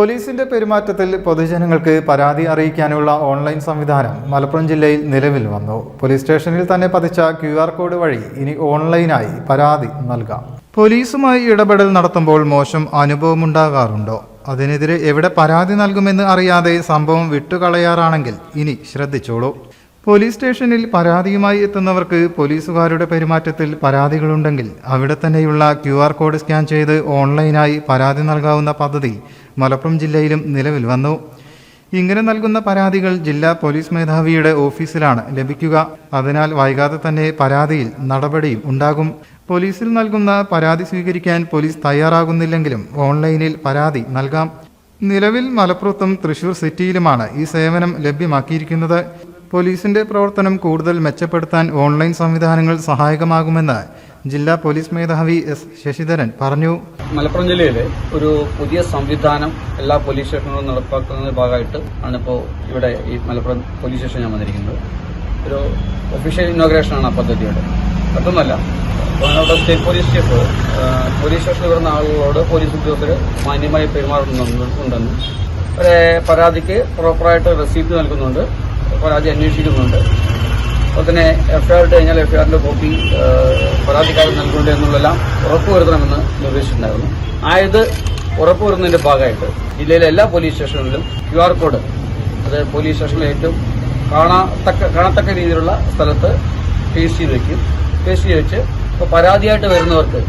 പോലീസിന്റെ പെരുമാറ്റത്തിൽ പൊതുജനങ്ങൾക്ക് പരാതി അറിയിക്കാനുള്ള ഓൺലൈൻ സംവിധാനം മലപ്പുറം ജില്ലയിൽ നിലവിൽ വന്നു. പോലീസ് സ്റ്റേഷനിൽ തന്നെ പതിച്ച ക്യു ആർ കോഡ് വഴി ഇനി ഓൺലൈനായി പരാതി നൽകാം. പോലീസുമായി ഇടപെടൽ നടത്തുമ്പോൾ മോശം അനുഭവമുണ്ടാകാറുണ്ടോ? അതിനെതിരെ എവിടെ പരാതി നൽകുമെന്ന് അറിയാതെ സംഭവം വിട്ടുകളയാറാണെങ്കിൽ ഇനി ശ്രദ്ധിച്ചോളൂ. പോലീസ് സ്റ്റേഷനിൽ പരാതിയുമായി എത്തുന്നവർക്ക് പോലീസുകാരുടെ പെരുമാറ്റത്തിൽ പരാതികളുണ്ടെങ്കിൽ അവിടെ തന്നെയുള്ള ക്യു ആർ കോഡ് സ്കാൻ ചെയ്ത് ഓൺലൈനായി പരാതി നൽകാവുന്ന പദ്ധതി മലപ്പുറം ജില്ലയിലും നിലവിൽ വന്നു. ഇങ്ങനെ നൽകുന്ന പരാതികൾ ജില്ലാ പോലീസ് മേധാവിയുടെ ഓഫീസിലാണ് ലഭിക്കുക. അതിനാൽ വൈകാതെ തന്നെ പരാതിയിൽ നടപടിയും ഉണ്ടാകും. പോലീസിൽ നൽകുന്ന പരാതി സ്വീകരിക്കാൻ പോലീസ് തയ്യാറാകുന്നില്ലെങ്കിലും ഓൺലൈനിൽ പരാതി നൽകാം. നിലവിൽ മലപ്പുറത്തും തൃശൂർ സിറ്റിയിലുമാണ് ഈ സേവനം ലഭ്യമാക്കിയിരിക്കുന്നത്. പോലീസിന്റെ പ്രവർത്തനം കൂടുതൽ മെച്ചപ്പെടുത്താൻ ഓൺലൈൻ സംവിധാനങ്ങൾ സഹായകമാകുമെന്ന് ജില്ലാ പോലീസ് മേധാവി എസ് ശശിധരൻ പറഞ്ഞു. മലപ്പുറം ജില്ലയിലെ ഒരു പുതിയ സംവിധാനം എല്ലാ പോലീസ് സ്റ്റേഷനുകളും നടപ്പാക്കുന്നതിന്റെ ഭാഗമായിട്ട് ആണിപ്പോൾ ഇവിടെ ഈ മലപ്പുറം പോലീസ് സ്റ്റേഷൻ ഞാൻ വന്നിരിക്കുന്നത്. ഒരു ഒഫീഷ്യൽ ഇന്നോഗ്രേഷൻ ആണ് ആ പദ്ധതിയുടെ. അതൊന്നുമല്ല സ്റ്റേറ്റ് പോലീസ് ചീഫ് പോലീസ് സ്റ്റേഷനിൽ വരുന്ന ആളുകളോട് പോലീസ് ഉദ്യോഗസ്ഥർ മാന്യമായി പെരുമാറുന്നുണ്ടെന്നും അവരെ പരാതിക്ക് പ്രോപ്പറായിട്ട് റെസീപ്റ്റ് നൽകുന്നുണ്ട്. പരാതി അന്വേഷിക്കുന്നുണ്ട്. അപ്പോൾ തന്നെ എഫ്ഐആർ ഇട്ട് കഴിഞ്ഞാൽ എഫ്ഐആറിന്റെ കോപ്പി പരാതിക്കാരൻ നൽകുന്നുണ്ട് എന്നുള്ളതെല്ലാം ഉറപ്പുവരുത്തണമെന്ന് നിർദ്ദേശിച്ചിട്ടുണ്ടായിരുന്നു. ആയത് ഉറപ്പുവരുന്നതിന്റെ ഭാഗമായിട്ട് ജില്ലയിലെ എല്ലാ പോലീസ് സ്റ്റേഷനുകളിലും ക്യു ആർ കോഡ് അത് പോലീസ് സ്റ്റേഷനിലെ ഏറ്റവും കാണാത്തക്ക കാണത്തക്ക രീതിയിലുള്ള സ്ഥലത്ത് പേസ്റ്റ് ചെയ്ത് വയ്ക്കും പേസ്റ്റ് ചെയ്ത് വെച്ച് ഇപ്പോൾ പരാതിയായിട്ട് വരുന്നവർക്ക്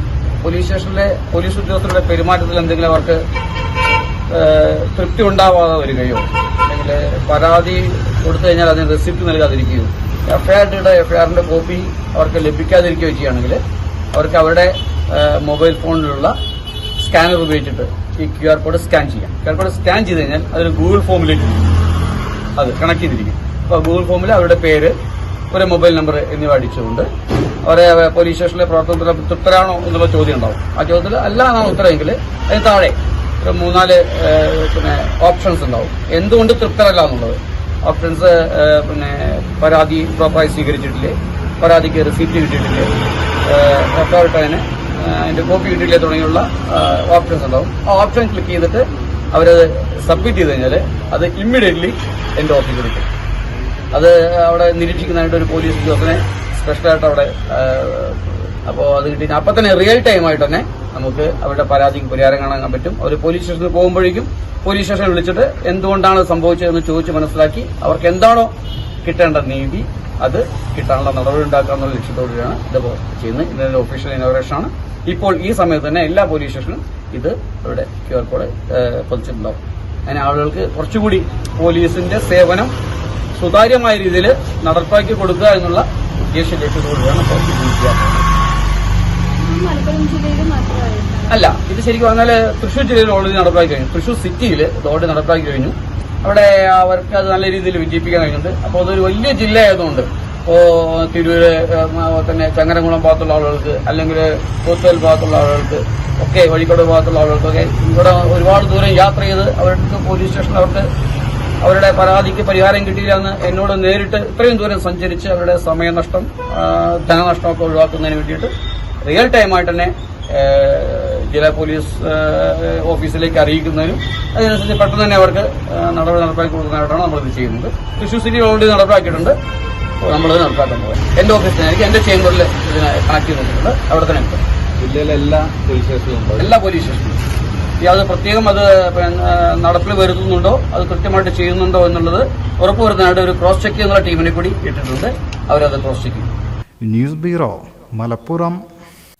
പോലീസ് സ്റ്റേഷനിലെ പോലീസ് ഉദ്യോഗസ്ഥരുടെ പെരുമാറ്റത്തിൽ എന്തെങ്കിലും അവർക്ക് തൃപ്തി ഉണ്ടാവാതെ വരികയോ അല്ലെങ്കിൽ പരാതി കൊടുത്തു കഴിഞ്ഞാൽ അതിന് റെസിപ്റ്റ് നൽകാതിരിക്കുകയും എഫ്ഐആറിന്റെ എഫ്ഐആറിന്റെ കോപ്പി അവർക്ക് ലഭിക്കാതിരിക്കുകയോ ചെയ്യുകയാണെങ്കിൽ അവർക്ക് അവരുടെ മൊബൈൽ ഫോണിലുള്ള സ്കാനർ ഉപയോഗിച്ചിട്ട് ഈ ക്യു ആർ കോഡ് സ്കാൻ ചെയ്യാം. ക്യു ആർ കോഡ് സ്കാൻ ചെയ്ത് കഴിഞ്ഞാൽ അതൊരു ഗൂഗിൾ ഫോമിലേക്ക് അത് കണക്ട് ചെയ്തിരിക്കും. അപ്പോൾ ഗൂഗിൾ ഫോമിൽ അവരുടെ പേര് ഒരു മൊബൈൽ നമ്പർ എന്നിവ അടിച്ചുകൊണ്ട് അവരെ പോലീസ് സ്റ്റേഷനിലെ പ്രവർത്തനത്തിലെ തൃപ്തരാണോ എന്നുള്ള ചോദ്യം ഉണ്ടാവും. ആ ചോദ്യത്തിൽ അല്ല എന്നാണ് ഉത്തരമെങ്കിൽ അതിന് താഴെ ഒരു മൂന്നാൽ പിന്നെ ഓപ്ഷൻസ് ഉണ്ടാവും. എന്തുകൊണ്ട് തൃപ്തരല്ല എന്നുള്ളത് ഓപ്ഷൻസ് പിന്നെ പരാതി പ്രോപ്പറായി സ്വീകരിച്ചിട്ടില്ലേ? പരാതിക്ക് റിസീപ്റ്റ് കിട്ടിയിട്ടില്ലേ? എഫ്ഐആർ അതിന് അതിന്റെ കോപ്പി കിട്ടിയില്ലേ തുടങ്ങിയുള്ള ഓപ്ഷൻസ് ഉണ്ടാവും. ആ ഓപ്ഷൻ ക്ലിക്ക് ചെയ്തിട്ട് അവരത് സബ്മിറ്റ് ചെയ്ത് കഴിഞ്ഞാൽ അത് ഇമ്മീഡിയറ്റ്ലി എന്റെ ഓഫീസിൽ കിട്ടും അത് അവിടെ നിരീക്ഷിക്കുന്നതായിട്ട് ഒരു പോലീസ് ഉദ്യോഗസ്ഥനെ സ്പെഷ്യലായിട്ട് അവിടെ അപ്പോൾ അത് കിട്ടി അപ്പം തന്നെ റിയൽ ടൈം ആയിട്ട് തന്നെ നമുക്ക് അവരുടെ പരാതിക്ക് പരിഹാരം കാണാൻ പറ്റും. അവർ പോലീസ് സ്റ്റേഷനിൽ പോകുമ്പോഴേക്കും പോലീസ് സ്റ്റേഷനിൽ വിളിച്ചിട്ട് എന്തുകൊണ്ടാണ് സംഭവിച്ചതെന്ന് ചോദിച്ച് മനസ്സിലാക്കി അവർക്ക് എന്താണോ കിട്ടേണ്ട നീതി അത് കിട്ടാനുള്ള നടപടി ഉണ്ടാക്കുക എന്നുള്ള ലക്ഷ്യത്തോടെയാണ് ഇത് ചെയ്യുന്നത്. ഇതിന്റെ ഒഫീഷ്യൽ ഇനോഗ്രേഷൻ ആണ്. ഇപ്പോൾ ഈ സമയത്ത് തന്നെ എല്ലാ പോലീസ് സ്റ്റേഷനും ഇത് ഇവിടെ ക്യു ആർ കോഡ് പതിച്ചിട്ടുണ്ടാവും. അങ്ങനെ ആളുകൾക്ക് കുറച്ചുകൂടി പോലീസിന്റെ സേവനം സുതാര്യമായ രീതിയിൽ നടപ്പാക്കി കൊടുക്കുക എന്നുള്ള ഉദ്ദേശ ലക്ഷ്യത്തോടെയാണ് ഇപ്പോൾ അല്ല ഇത് ശരിക്കും പറഞ്ഞാൽ തൃശൂർ ജില്ലയിൽ ഓൾറെഡി നടപ്പാക്കി കഴിഞ്ഞു. തൃശ്ശൂർ സിറ്റിയിൽ ഇത് ഓൾറെഡി നടപ്പാക്കി കഴിഞ്ഞു. അവിടെ അവർക്ക് അത് നല്ല രീതിയിൽ വിജയിപ്പിക്കാൻ കഴിഞ്ഞിട്ടുണ്ട്. അപ്പോൾ അതൊരു വലിയ ജില്ല ആയതുകൊണ്ട് ഇപ്പോൾ തിരൂര് തന്നെ ചങ്ങരംകുളം ഭാഗത്തുള്ള ആളുകൾക്ക് അല്ലെങ്കിൽ കോത്തൽ ഭാഗത്തുള്ള ആളുകൾക്ക് ഒക്കെ വഴിക്കോട് ഭാഗത്തുള്ള ആളുകൾക്കൊക്കെ ഇവിടെ ഒരുപാട് ദൂരം യാത്ര ചെയ്ത് അവർക്ക് പോലീസ് സ്റ്റേഷനിൽ അവർക്ക് അവരുടെ പരാതിക്ക് പരിഹാരം കിട്ടിയില്ല എന്ന് എന്നോട് നേരിട്ട് ഇത്രയും ദൂരം സഞ്ചരിച്ച് അവരുടെ സമയനഷ്ടം ധനനഷ്ടമൊക്കെ ഒഴിവാക്കുന്നതിന് വേണ്ടിയിട്ട് റിയൽ ടൈമായിട്ട് തന്നെ ജില്ലാ പോലീസ് ഓഫീസിലേക്ക് അറിയിക്കുന്നതിനും അതിനനുസരിച്ച് പെട്ടെന്ന് തന്നെ അവർക്ക് നടപടി നടപ്പാക്കി കൊടുക്കുന്നതായിട്ടാണ് നമ്മളിത് ചെയ്യുന്നത്. തൃശ്ശൂർ സിറ്റി ഓൾറെഡി നടപ്പാക്കിയിട്ടുണ്ട്. നമ്മളത് നടപ്പാക്കാൻ പോകുന്നത് എന്റെ ഓഫീസിൽ എനിക്ക് എന്റെ ചേംബറിൽ ഇതിനെ കണക്ട് ചെയ്തിട്ടുണ്ട് അവിടെ തന്നെ ഉണ്ട്. ജില്ലയിലെ എല്ലാ പോലീസ് സ്റ്റേഷനിലും ഉണ്ട് എല്ലാ പോലീസ് സ്റ്റേഷനിലും യാതൊരു അത് പ്രത്യേകം അത് നടപ്പിൽ വരുത്തുന്നുണ്ടോ? അത് കൃത്യമായിട്ട് ചെയ്യുന്നുണ്ടോ എന്നുള്ളത് ഉറപ്പുവരുത്താനായിട്ട് ഒരു ക്രോസ് ചെക്ക് എന്നുള്ള ടീമിനെ കൂടി ഇട്ടിട്ടുണ്ട്. അവരത് ക്രോസ് ചെക്ക് ചെയ്യും. News bureau Malappuram